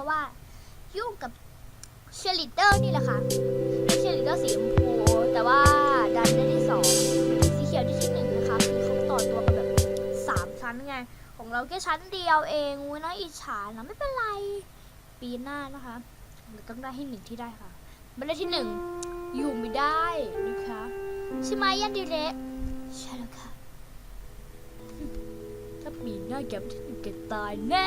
ราะว่ายุ่งกับเชลิเดอร์นี่แหละค่ะเชลิเดอร์สีชมพูแต่ว่าดันได้ที่สองสีเขียวได้ที่หนึ่งนะคะคือเขาต่อตัวกันแบบสามชั้นไง ของเราแค่ชั้นเดียวเองอุ้ยน่าอิจฉานะไม่เป็นไร ปีหน้านะคะเราต้องได้ให้หนึ่งที่ได้ค่ะไม่ได้ที่หนึ่งอยู่ไม่ได้นะคะใช่ไหมยันดีเละใช่แล้วค่ะถ้าปีหน้าแกไม่ได้หนึ่งแกตายแน่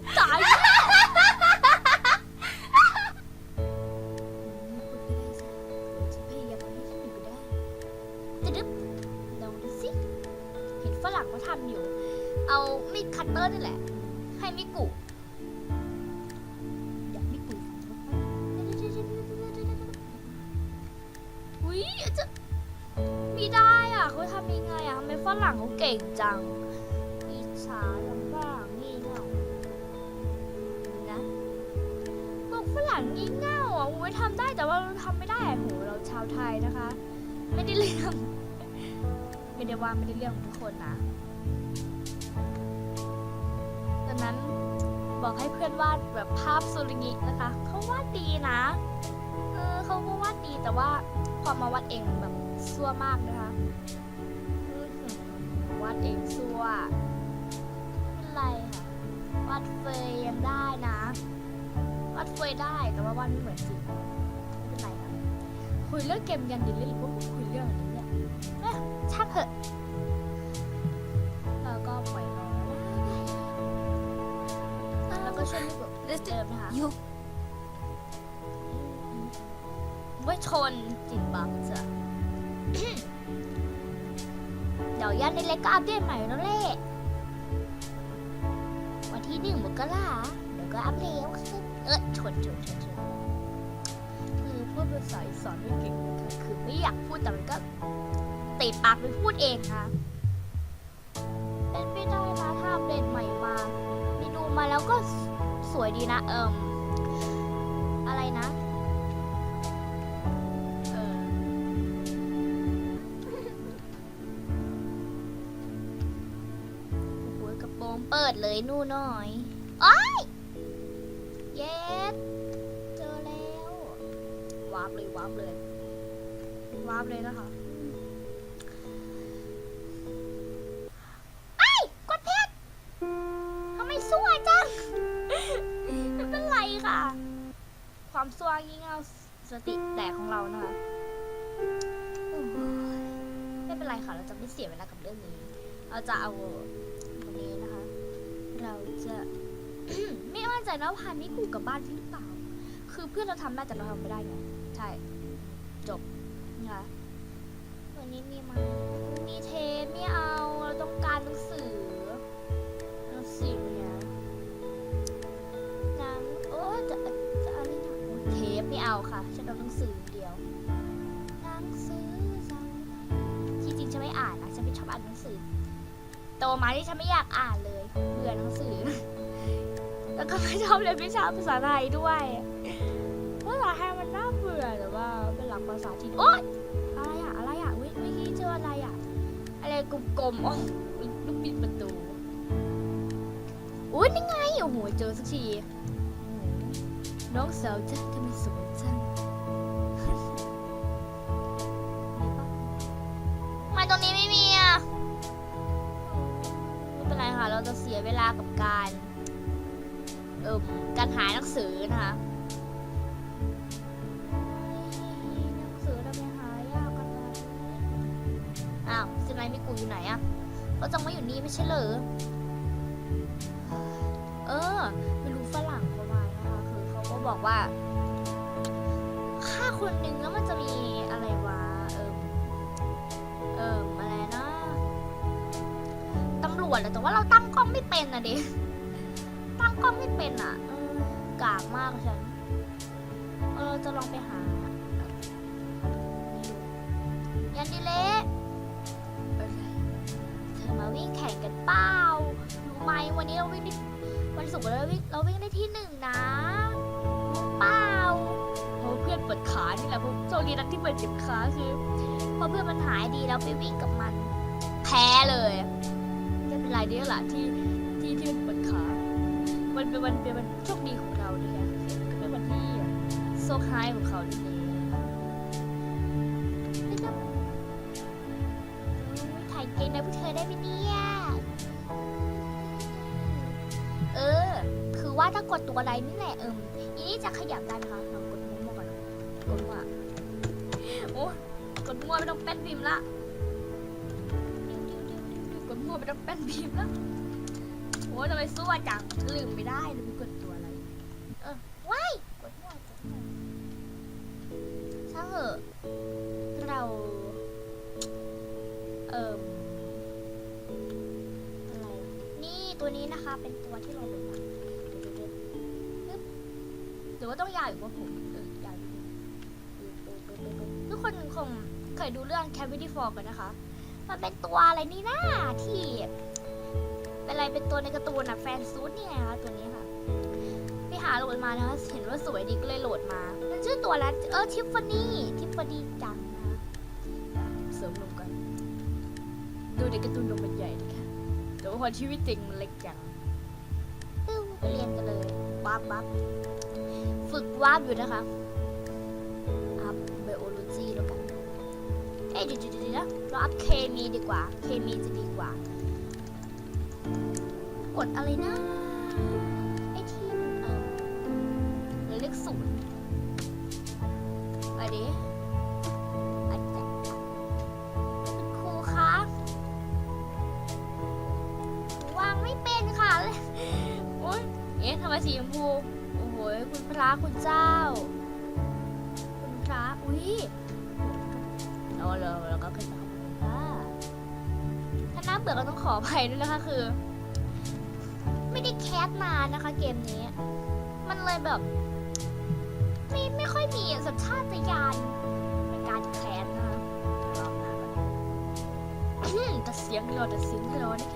กตายแน่จะพยายามเอาให้ที่หนึ่ได้จะดึ๊บลองดูสิ เห็นฝรั่งเขาทำอยู่ เอามีดคัตเตอร์นี่แหละ ให้มิกุอยากมิกุอุ้ยจะไม่ได้อะเขาทำยังไงอะทำไมฝรั่งเขาเก่งจัง ลำบ้างงี่เง่านะพวกฝรั่งงี่เง่าอะอุ้ยทำได้แต่ว่าเราทำไม่ได้โหเราชาวไทยนะคะ ไม่ได้เรื่องไม่ได้ว่าไม่ได้เรื่องทุกคนนะดังนั้นบอกให้เพื่อนวาดแบบภาพสุริงินะคะเขาวาดดีนะเออเขาก็วาดดีแต่ว่าพอมาวาดเองแบบซั่วมากนะคะวาดเองซั่ว วาดเฟยยังได้นะวาดเฟยได้แต่ว่าวาดไม่เหมือนจริงไม่เป็นไรค่ะคุยเรื่องเกมยันดิลลี่หรือว่าคุยเรื่องอะไรเนี่ยเอ๊ะช่างเถอะแล้วก็ปล่อยรอแล้วก็ช่วยพี่กดเดิมนะคะยุกไว้ชนจิตบังจ้ะเดี๋ยวยันในเล็กก็อัปเดตใหม่แล้วแหละ เออชนชนชนชนคือพูดภาษาอีสานไม่เก่งนะคะคือไม่อยากพูดแต่มันก็ติดปากไปพูดเองค่ะเป็นไปได้นะถ้าอัปเดตใหม่มามีดูมาแล้วก็สวยดีนะเอิมอะไรนะเออโอ้โหกระโปรงเปิดเลยนู่นหน่อยอ้า ร์ปเลยวาร์ปเลย วาร์ปเลยนะคะไอ้กดเพชรทำไมสวยจัง ไม่เป็นไรค่ะ ความสว่างยิ่งเอาสติแตกของเรานะคะไม่เป็นไรค่ะ เราจะไม่เสียเวลากับเรื่องนี้ เราจะเอาวันนี้นะคะ เราจะไม่มั่นใจนะว่าพามิกูกลับบ้านจริงหรือเปล่า คือเพื่อนเราทำได้แต่เราทำไม่ได้ไงใช่ จบนะคะวันนี้มีไหมมีเทปไม่เอาเราต้องการหนังสือหนังสือเนี่ยหนังโอ้จะจะอะไรนะโอ้เทปไม่เอาค่ะฉันเอาหนังสืออย่างเดียวหนังสือสังที่จริงฉันไม่อ่านนะฉันไม่ชอบอ่านหนังสือโตมาที่ฉันไม่อยากอ่านเลยเบื่อหนังสือ แล้วก็ไม่ชอบเรียนวิชาภาษาไทยด้วยภาษาไทยมันน่าเบื่อแต่ว่าเป็นห ลักภาษาที่โอ๊ยอะไรอะอะไรอะเว้ยเมื่อกี้เจออะไรอะอะไรกลมๆอ๋อลูกปิดประตูอุ้ยนี่ไงโอ้โหเจอสักทีน้องสาวฉันทำไมสวยจังทำไมตรงนี้ไม่มีอะไม่เป็นไรค่ะ เราจะเสียเวลากับการ เอ่มการหาหนังสือนะคะ มิกูอยู่ไหนอะก็จังไม่อยู่นี่ไม่ใช่เหรอ เออ ไม่รู้ฝรั่งเขามานะคะคือเขาก็บอกว่าค่าคนหนึ่งแล้วมันจะมีอะไรวะ เออเอออะไรนะตำรวจแต่ว่าเราตั้งกล้องไม่เป็นอะเดิตั้งกล้องไม่เป็นอะออกากมากฉันเออจะลองไปหายันดิเละเออเธอมา วิ่งแข่งกันเปล่ารู้ไหมวันนี้เราวิ่งได้วันศุกร์เราวิ่งเราวิ่งได้ที่หนึ่งนะรู้เปล่าโหเพื่อนปวดขานี่แหละผมโชคดีนักที่เปิดเจ็บขาคือพอเพื่อนมันหายดีแล้วไปวิ่งกับมัน แพ้เลยไม่เป็นไรเดียวล่ะที่ที่ที่มันปวดขามันเป็นวันเป็นวันโชคดีของเราด้วยนะเป็นวันที่โซคายของเขาเลย ดตัวอะไรนี่แหละเอิมอีนี่จะขยับได้นะคะลองกดมั่วๆก่อนกดมั่วโอ้กดมั่วไม่ต้องแป้นพิมพ์ละกดมั่วไม่ต้องแป้นพิมพ์ละโอ้ทำไมสู้จังลืมไม่ได้ลืมกดตัวอะไรเออว้ายกดมั่วกดมั่วช่างเหอะเราเอ่มอะไรนี่ตัวนี้นะคะเป็นตัวที่เรา รือว่าต้องยาวอีกว่าผมเออยาวทุกคนคงเคยดูเรื่อง Cavity Frog กันนะคะ มันเป็นตัวอะไรนี่นะที่ เป็นอะไรเป็นตัวในการ์ตูนอะแฟนซูดเนี่ยนะคะตัวนี้ค่ะไปหาโหลดมานะคะเห็นว่าสวยดีก็เลยโหลดมา มันชื่อตัวแล้วเออทิฟฟานี่ทิฟฟานี่จังนะเสริมลงกันดูในการ์ตูนลงมันใหญ่นะคะแต่ว่าพอชีวิตจริงมันเล็กจังไปเรียนกันเลยวับวับ ฝึกวาบอยู่นะคะอัพไบโอโลจีแล้วกันเอ้ยเดี๋ยวเดี๋ยวเดี๋ยวนะเราอัพเคมีดีกว่า เคมีจะดีกว่า กดอะไรนะ คุณเจ้า คุณพระอุ้ยเราเราเราก็ขึ้นมาคุณค่ะถ้าน้าเบื่อก็ต้องขออภัยด้วยนะคะคือ ไม่ได้แคสนานนะคะ เกมนี้ มันเลยแบบ ไม่ไม่ค่อยมีสัญชาตญาณในการแคสนะรอบหน้าก่อนอืมแต่เสียงรอแต่เสียงรอนี่แต่เสีย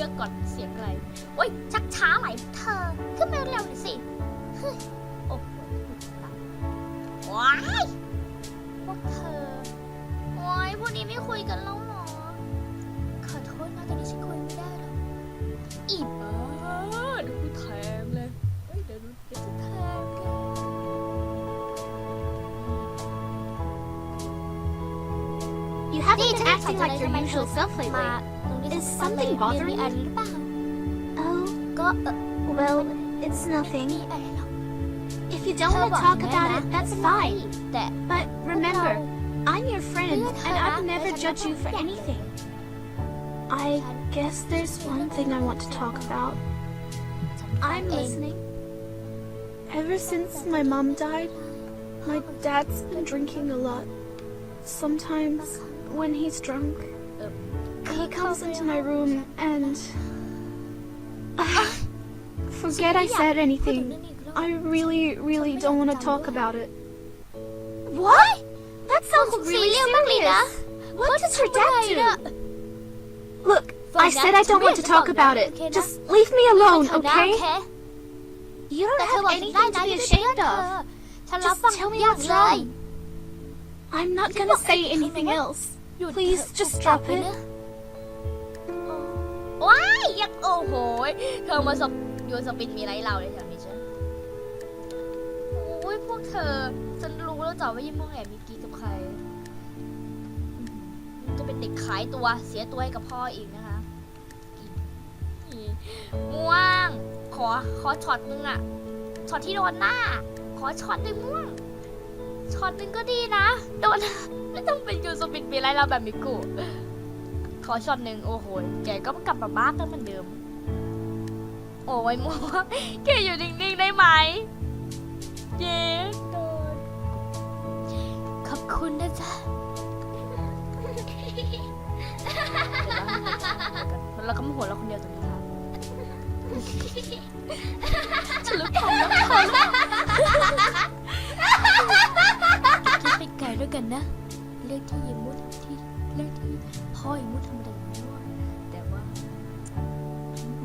ลือกก่อนเสียงอะไร โอ๊ย ชักช้าไหลเธอ ขึ้นมาเร็วหน่อยสิเฮ้ยโอ้โหว้ายพวกเธอ โอ๊ยพวกนี้ไม่คุยกันแล้วหรอขอโทษนะตอนนี้ฉันคุยไม่ได้แล้วอิ่มอะเดี๋ยวกูแทงเลยเฮ้ยเดี๋ยวดูเดี๋ยวจะแทงแก You haven't Hey, been อาจ acting จะ like your like usual self มา lately. ะไรหรือเปล่า Oh, ก็เอ่อ well, it's มี nothing. อะไรหรอก If you เธ don't อ want บ to อก talk อย่างนั้น about นะ it, that's ไม่เป็นไร fine. แต่ But พวกเรา remember, I'm your friend, Iya, and Kak. I'd never Iya, judge you for Kak. anything. I guess there's one thing I want to talk about. ฉัน I'm เอง listening. Ever since my mom died, my dad's been drinking a lot. Sometimes, when he's drunk, he comes into my room and. Uh, forget I said anything. I really, really don't want to talk about it. What? That sounds really serious. What does her dad do? Look, I said I don't want to talk about it. Just leave me alone, okay? You don't have anything to be ashamed of. Just tell me what's wrong. I'm not gonna say anything else. Please, just drop it. ว้ายยังโอ้โหเธอมาสบโยนสปินมีไรเราเลยแถวนี้ใช่โอ้ยพวกเธอฉันรู้แล้วจ้ะว่ายิ่งมองแอบมีกีกับใคร จะเป็นเด็กขายตัวเสียตัวให้กับพ่ออีกนะคะม่วง ขอขอช็อตนึงอะช็อตที่โดนหน้า ขอช็อตหนึ่งม่วงช็อตหนึ่งก็ดีนะ โดนไม่ต้องเป็นยูสปินมีไรเราแบบมิกุ อช็อตหนึ่งโอ้โห แกก็กลับมาบ้ากันเหมือนเดิม โอ้ยมัวแกอยู่นิ่งๆได้ไหม เย้โดนขอบคุณนะจ๊ะแล้วก็มาหัวเราะคนเดียวตรงนี้ค่ะฉันรู้ทันแล้วทันแล้วคิดไปไกลด้วยกันนะ เรื่องที่ยิมุดที่เรื่องที่ พ่อยังพูดธรรมดาอย่างนี้แต่ว่า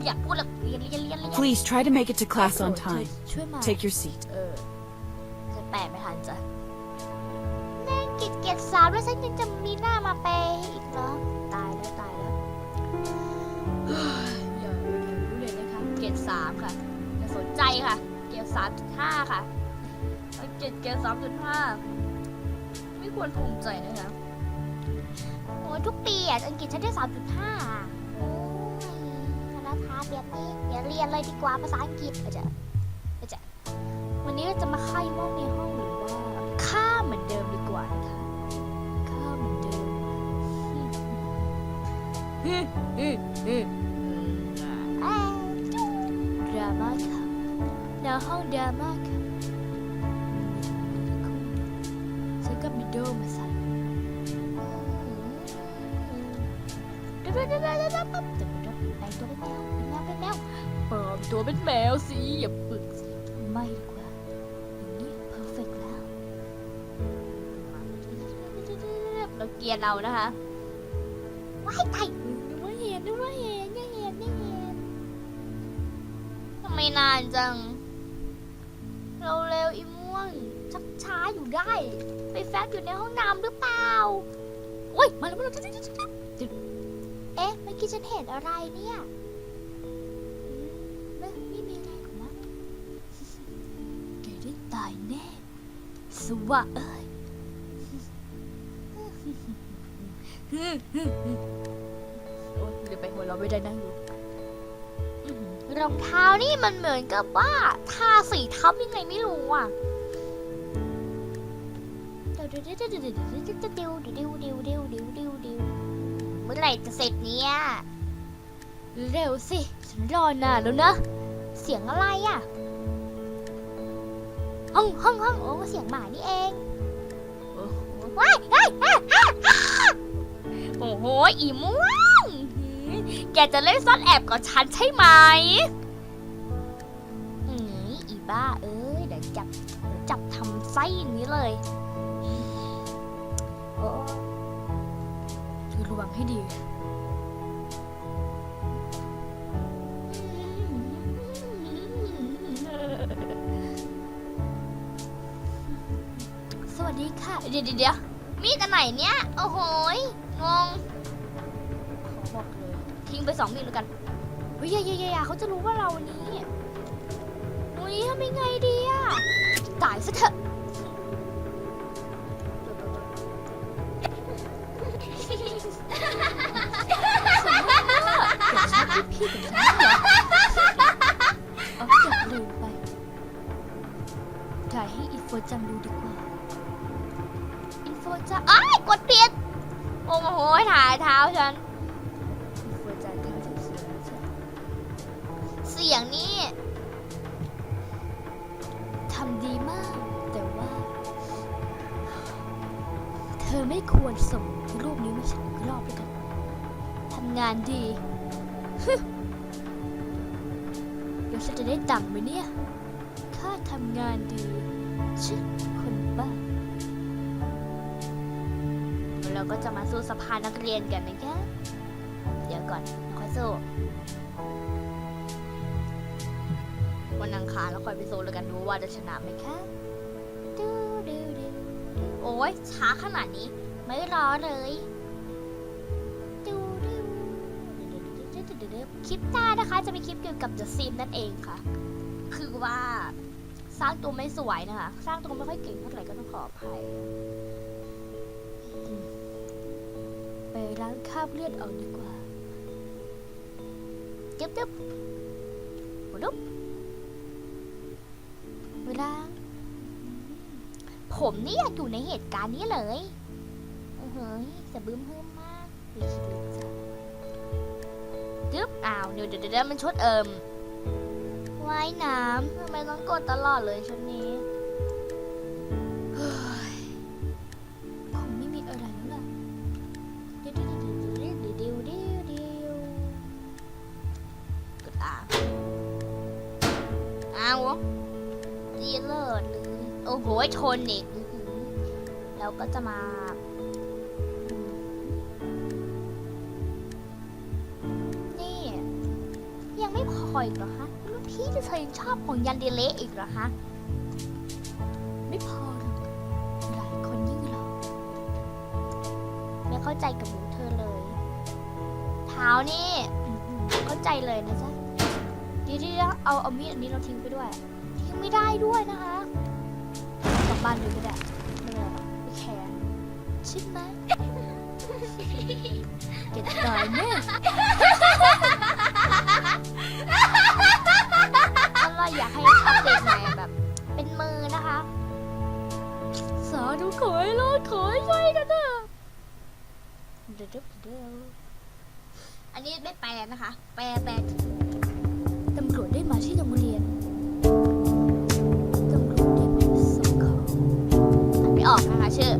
อยากพูดลัเรียนเรียนเรียน Please try to make it to class on time. Take your seat. เออจะแปลไม่ทันจ้ะแน่เกียดเกียดสาวด้วยฉันยังจะมีหน้ามาแปลอีกเหรอตายแล้วตายแล้วเฮ้ยอย่าอย่ารู้เลยนะคะเกียดสามค่ะอย่าสนใจค่ะ เกียดสามจุดห้าค่ะเกียดเกียดสามจุดห้าไม่ควรภูมิใจนะคะ โอ้ยทุกปีอะอังกฤษฉันได้สามจุดห้าโอ้ยคณะทาแบบนี้อย่าเรียนเลยดีกว่าภาษาอังกฤษอาจจะอาจจะวันนี้เราจะมาค่ายม่องในห้องหรือว่าค่าเหมือนเดิมดีกว่านะคะค่าเหมือนเดิมฮึฮึฮึอ้าวจุ๊ดราม่าค่ะในห้องดราม่าค่ะ ป็นแมวเป็นแมวเป็นแมวปลอมตัวเป็นแมวสิอย่าปึกสิไม่ดีกว่าอย่างนี้เพอร์เฟกแล้วเราเกลียดเรานะคะว้ายไก่นึกว่าเห็นนึกว่าเห็นยังเห็นยังเห็นทำไมนานจัง เราเร็วอีม่วงชักช้าอยู่ได้ ไปแฟบอยู่ในห้องน้ำหรือเปล่าโอ้ยมาแล้วมาแล้ว อ๊ะเมื่อกี้ฉันเห็นอะไรเนี่ยอืมไม่ไม่มีอะไรหรอกมั้งแกได้ตายแน่ สวะเอ้ยโอ๊ยเดี๋ยวไปหัวเราะไม่ได้นั่งอยู่อื้อหือรองเท้านี่มันเหมือนกับว่าทาสีทับยังไงไม่รู้อะเดี๋ยวเดี๋ยวเดี๋ยวเดี๋ยวเดี๋ยวเดี๋ยวเดี๋ยวเดี๋ยวเดี๋ยวเดี๋ยวเดี๋ยวเดี๋ยว เดี๋ยวเดี๋ยวเดี๋ยวเมื่อไหร่จะเสร็จเนี่ย เร็วสิ ฉันรอนานแล้วนะ เสียงอะไรอะ ห้องห้องห้องโอ้เสียงหมานี่เองว้ายว้ายว้ายว้ายว้ายโอ้โห อีม่วงหือแกจะเล่นซ่อนแอบกับฉันใช่ไหมอืมอีบ้า เอ้ย เดี๋ยวจับเดี๋ยวจับทำไส้อย่างนี้เลย ระวังให้ดี สวัสดีค่ะเดี๋ยวเดี๋ยวเดี๋ยวมีดอันไหนเนี่ย โอ้โหยงง ขอบอกเลย ทิ้งไปสองมีดแล้วกันเฮ้ยอย่าอย่าอย่าอย่าเขาจะรู้ว่าเรานี้อุ้ยทำยังไงดีอะตายซะเถอะ พี่กับฉันเหรอเอาอย่าลืมไปถ่ายให้อินโฟจังดูดีกว่า อินโฟจังอ้ายกดผิด โอ้โหถ่ายเท้าฉัน เดี๋ยวฉันจะได้ตังค์ไหมเนี่ย ค่าทำงานดีชิคนบ้า เราก็จะมาสู้สภานักเรียนกันนะคะเดี๋ยวก่อนค่อยสู้ วันอังคารแล้วค่อยไปสู้แล้วกันดูว่าจะชนะไหมคะดูดูดูโอ้ยช้าขนาดนี้ ไม่รอเลย คลิปหน้านะคะจะมีคลิปเกี่ยวกับ The Sim นั่นเองค่ะ คือว่าสร้างตัวไม่สวยนะคะ สร้างตัวไม่ค่อยเก่งเท่าไหร่ก็ต้องขออภัย ไปล้างคราบเลือดเอาดีกว่าจึ๊บจึ๊บโอ้ดุ๊บเวลาผมนี่อยากอยู่ในเหตุการณ์นี้เลยเออเฮ้ยจะบึ้มเพิ่มมากวิคิดลึกจัง จึ๊บอ้าวเดี๋ยวเดี๋ยวเดี๋ยวมันชดเอิมว่ายน้ำทำไมต้องกดตลอดเลยชุดนี้คงไม่มีอะไรแล้วล่ะเดี๋ยวเดี๋ยวเดี๋ยวเดี๋ยวเดี๋ยวเดี๋ยวเดี๋ยวกดอ่างอ้าวดีเลิศเลยโอ้โหชนอีกอื้อหือแล้วก็จะมา ออีกเหรอคะรุ่นพี่จะเธอยังชอบของยันเดเลอีกเหรอคะ ไม่พอหรอกหลายคนยิ่งหรอกเข้าใจกับหนูเธอเลย เท้านี่เข้าใจเลยนะจ๊ะเดียวที่เอาเอามีดอันนี้เราทิ้งไปด้วย ทิ้งไม่ได้ด้วยนะคะกลับบ้านเลยก็ได้ไม่เป็นไรหรอกไม่แคร์ใช่ไหมเก็บตายแน่ถ้ อยากให้อัปเดตใหม่แบบ เป็นมือนะคะ สาธุขอให้รอดขอให้ช่วยกันนะเดี๋ยวเดี๋ยวเดี๋ยวอันนี้ไม่แปลนะคะ แปลแปลตำรวจได้มาที่โรงเรียนตำรวจได้มาส่งของอ่านไม่ออกนะคะชื่อ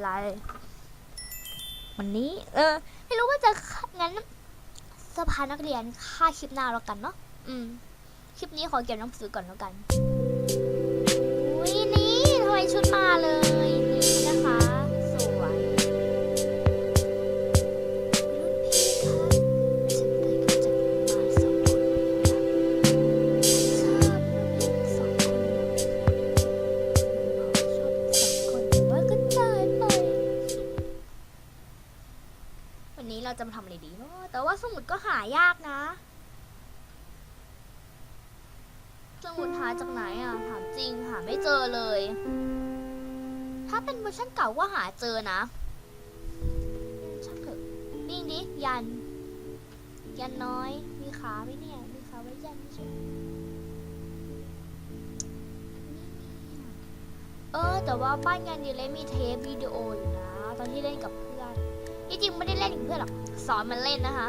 ไร วันนี้ เออ ไม่รู้ว่าจะงั้นสภานักเรียนค่าคลิปหน้าแล้วกันเนาะอืม คลิปนี้ขอเก็บหนังสือก่อนแล้วกันอุ้ยนี่ทำไมชุดมาเลย แต่ว่าสมุดก็หายากนะ สมุดหาจากไหนอะ ถามจริงหาไม่เจอเลย ถ้าเป็นเวอร์ชันเก่าก็หาเจอนะช่างเถอะนี่ดิยัน ยันน้อย มีขาไหมเนี่ย มีขาไว้ยันไม่ใช่ไหมเออ แต่ว่าบ้านยันดีเลยมีเทปวิดีโออยู่นะ ตอนที่เล่นกับ ที่จริงไม่ได้เล่นกับเพื่อนหรอกสอนมันเล่นนะคะ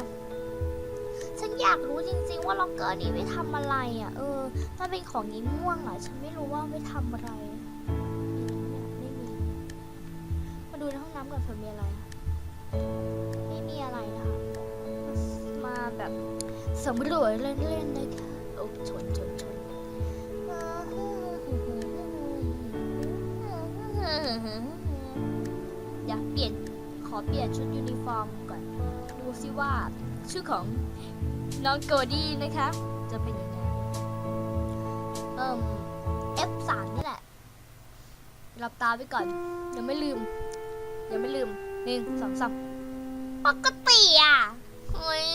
ฉันอยากรู้จริง ๆ ว่าล็อกเกอร์นี้ไว้ทำอะไรอะ เออ ถ้าเป็นของนี้ม่วงอะฉันไม่รู้ว่าไว้ทำอะไรไม่มีมาดูในห้องน้ำก่อนเผื่อมีอะไรไม่มีอะไรนะคะมาแบบสำรวจเล่นๆนะคะโอ้ชนชนชน เปลี่ยนชุดยูนิฟอร์มก่อน ดูซิว่าชื่อของน้องโกดี้นะคะ จะเป็นยังไง เอ่ม F3 นี่แหละหลับตาไว้ก่อนเดี๋ยวไม่ลืมเดี๋ยวไม่ลืมหนึ่งสองสามปกติอะเฮ้ย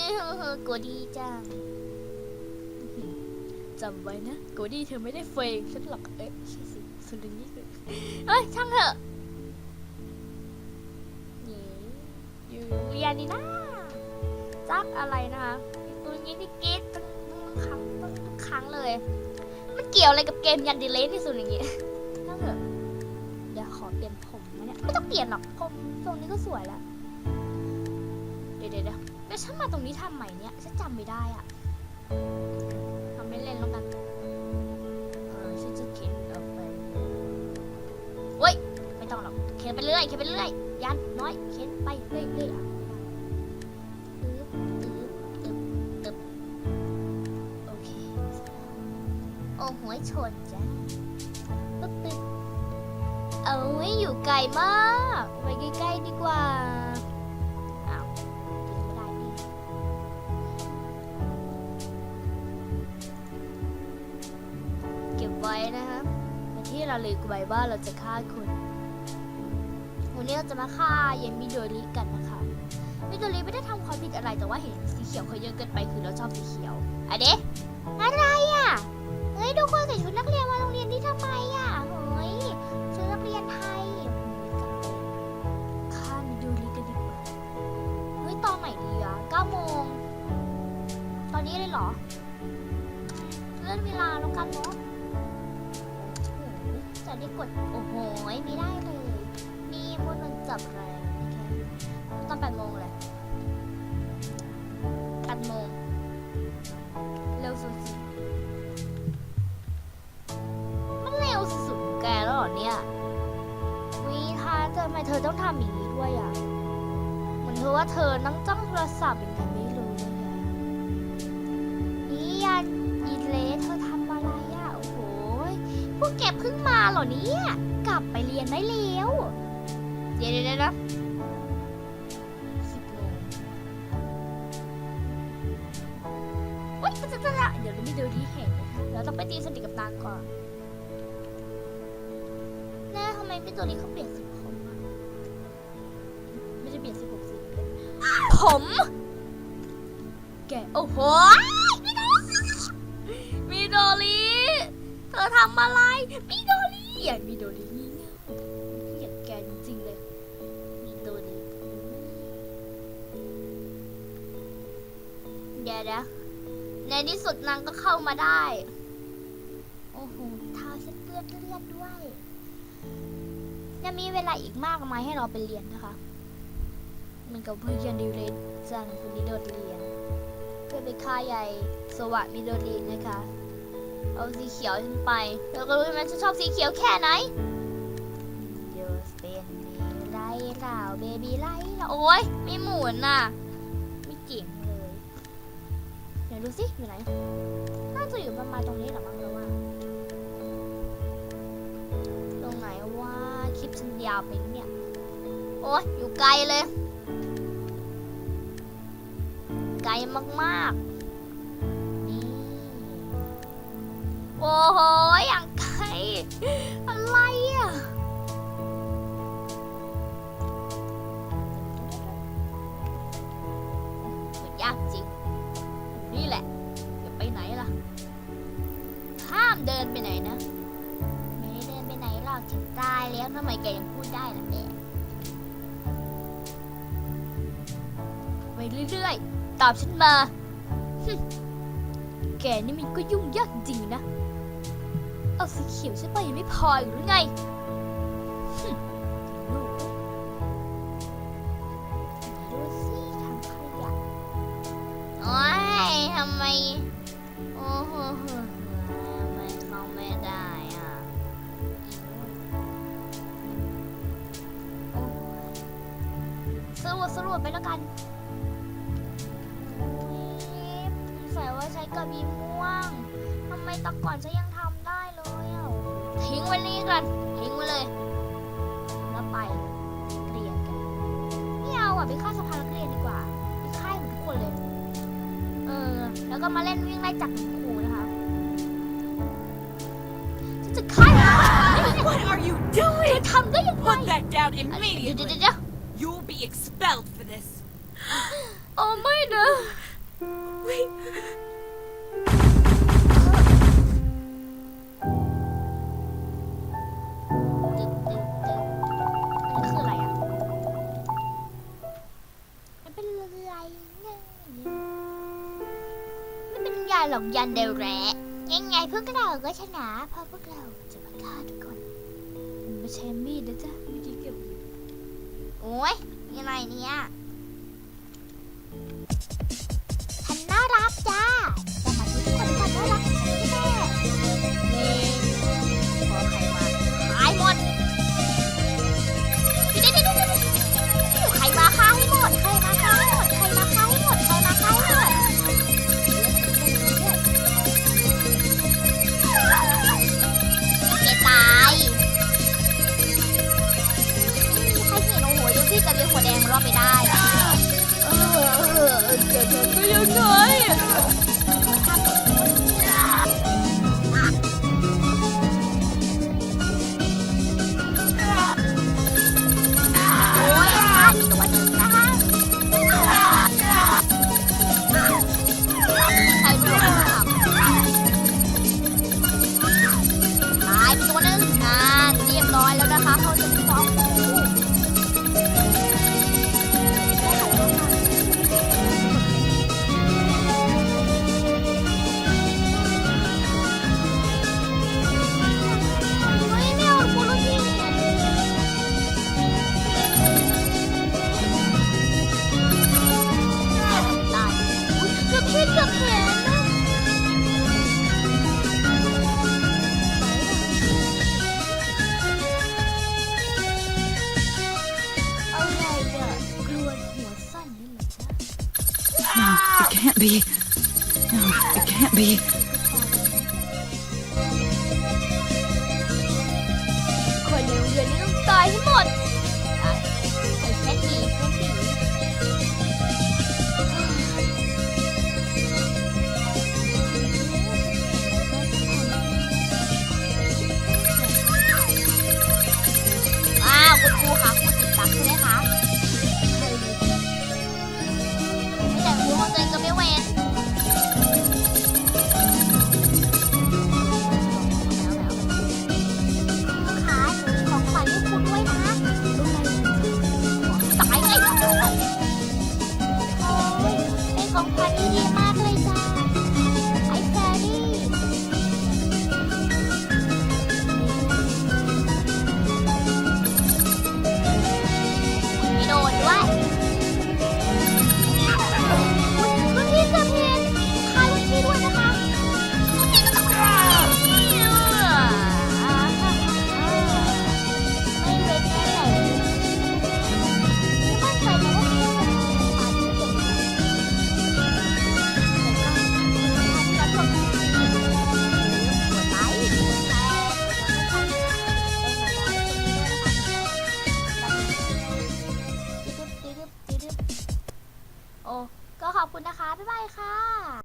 โกดี้จังอื้อหือจำไว้นะโกดี้เธอไม่ได้เฟกฉันหรอกเอ๊ะใช่สิสุดนี้เลยเอ้ยช่างเถอะ เรียนนี่นะจักอะไรนะคะตัวนี้ที่กรีดตั้งครั้งตั้งทุกครั้งเลย มันเกี่ยวอะไรกับเกมยันดีเลสที่สุดอย่างงี้นั่นเถอะเดี๋ยวขอเปลี่ยนผมนะเนี่ยไม่ต้องเปลี่ยนหรอกผมทรงนี้ก็สวยแล้ว เดี๋ยวเดี๋ยวเดี๋ยวแล้วฉันมาตรงนี้ทำใหม่เนี่ยฉันจำไม่ได้อะทำเล่นๆแล้วกันเออฉันจะเข็นออกไปเว้ยไม่ต้องหรอกเข็นไปเรื่อยเข็นไปเรื่อย ยันน้อยเข็นไปเรื่อยเรื่อยอะตึ๊บตึ๊บตึ๊บตึ๊บโอเค โอ้หัวชนจ้ะปึ๊บปึ๊บเอาไว้อยู่ไกลมาก ไปใกล้ๆดีกว่าอ้าวกินไม่ได้เก็บไว้นะคะเป็นที่เราลึกไว้ว่าเราจะฆ่าคุณ วันนี้เราจะมาฆ่าเยนมิโดริกันนะคะมิโดริไม่ได้ทำความผิดอะไรแต่ว่าเห็นสีเขียวเขาเยอะเกินไปคือเราชอบสีเขียวอะเดะอะไรอะเฮ้ยฮ้ยทุกคนใส่ชุดนักเรียนมาโรงเรียนที่ทำไมอะเฮ้ยชุดนักเรียนไทยข้ามไปดูลิกันดีกว่าเฮ้ยตอนไหนดีอะ9โมงตอนนี้เลยเหรอเลื่อนเวลาแล้วกันเนาะจะได้กดโอ้โหไม่ได้เลย นี่พวกมันจับแรงโอเคตอน8โมงเลย8โมงเร็วสุดมันเร็วสุดแกแล้วเหรอเนี่ยวิทาทำไมเธอต้องทำอย่างนี้ด้วยอะเหมือนเธอว่าเธอนั่งจ้องโทรศัพท์อย่างไงไม่รู้เลยนี่ยันอีเลเธอทำอะไรอะโอ้โหพวกแกเพิ่งมาเหรอเนี่ยกลับไปเรียนได้แล้ว ดี๋ยวเดี๋ยวเดี๋ยวนะสิบโมงเฮ้ยจะจะจะเดี๋ยวเราไม่ดูที่เห็นเราต้องไปตีสนิทกับนางก่อนแน่ทำไมพี่ตัวนี้เขาเปลี่ยนสีผมอะไม่ได้เปลี่ยนสีผมสีผม แกโอ้โหมีโดมีโดลีเธอทำอะไรมีโดลีอยากมีโดลี เดี๋ยวนะในที่สุดนางก็เข้ามาได้ โอ้โหเท้าฉันเปื้อนเลือดด้วยยังมีเวลาอีกมากมายให้เราไปเรียนนะคะมันกับเพื่อนดิเลนจันคนนี้โดดเรียนเพื่อนเป็นค่าใหญ่สวัสดีโดดเรียนนะคะ เอาสีเขียวฉันไปแล้วก็รู้ใช่ไหมฉันชอบสีเขียวแค่ไหนเดี๋ยวเป็นไล่เล่าเบบี้ไล่เล่าโอ้ยไม่หมุนน่ะ ดูสิอยู่ไหน น่าจะอยู่ประมาณตรงนี้แหละมั้งเราว่า ตรงไหนว่าคลิปฉันยาวไปเนี่ย โอ้ยอยู่ไกลเลย ไกลมากๆ นี่ โอ้โห อย่างไกล อะไรอะ ดได้ล่ะแกไปเรื่อยๆตอบฉันมาฮแกนี่มันก็ยุ่งยากจริงนะ เอาสีเขียวฉันไปยังไม่พออีกหรือไงดูสิทำขยะโอ้ยทำไม โอ้โห รวจสรวจไปแล้วกันโอ้ยใส่ว่าใช้กระบี่ม่วงทำไมแตะก่อนฉันยังทำได้เลยอะทิ้งไว้นี่กันทิ้งไว้เลย แล้วไปเรียนกันไม่เอาอะไปฆ่าสะพานนักเรียนดีกว่าไปฆ่าเหมือนทุกคนเลย เออ แล้วก็มาเล่นวิ่งไล่จับคุณครูนะคะฉันจะฆ่าเธอ What are you เธ doing? อทำได้ยังไง Put that down เดี๋ยวเดี๋ยว immediately. เดี๋ยว You'll be expelled เป็นไรหรอกยันเดลแรยังไงพวกเราก็ชนะเพราะพวกเราจะมาฆ่าทุกคนมันไม่ใช่มีดนะจ๊ะวิธีเก็บโอ้ยยังไงเนี่ยฉันน่ารักจ้า ดูพี่กระเรียงหัวแดงรอดไปได้ เออเออแกทำได้ยังไง be. No, it can't be.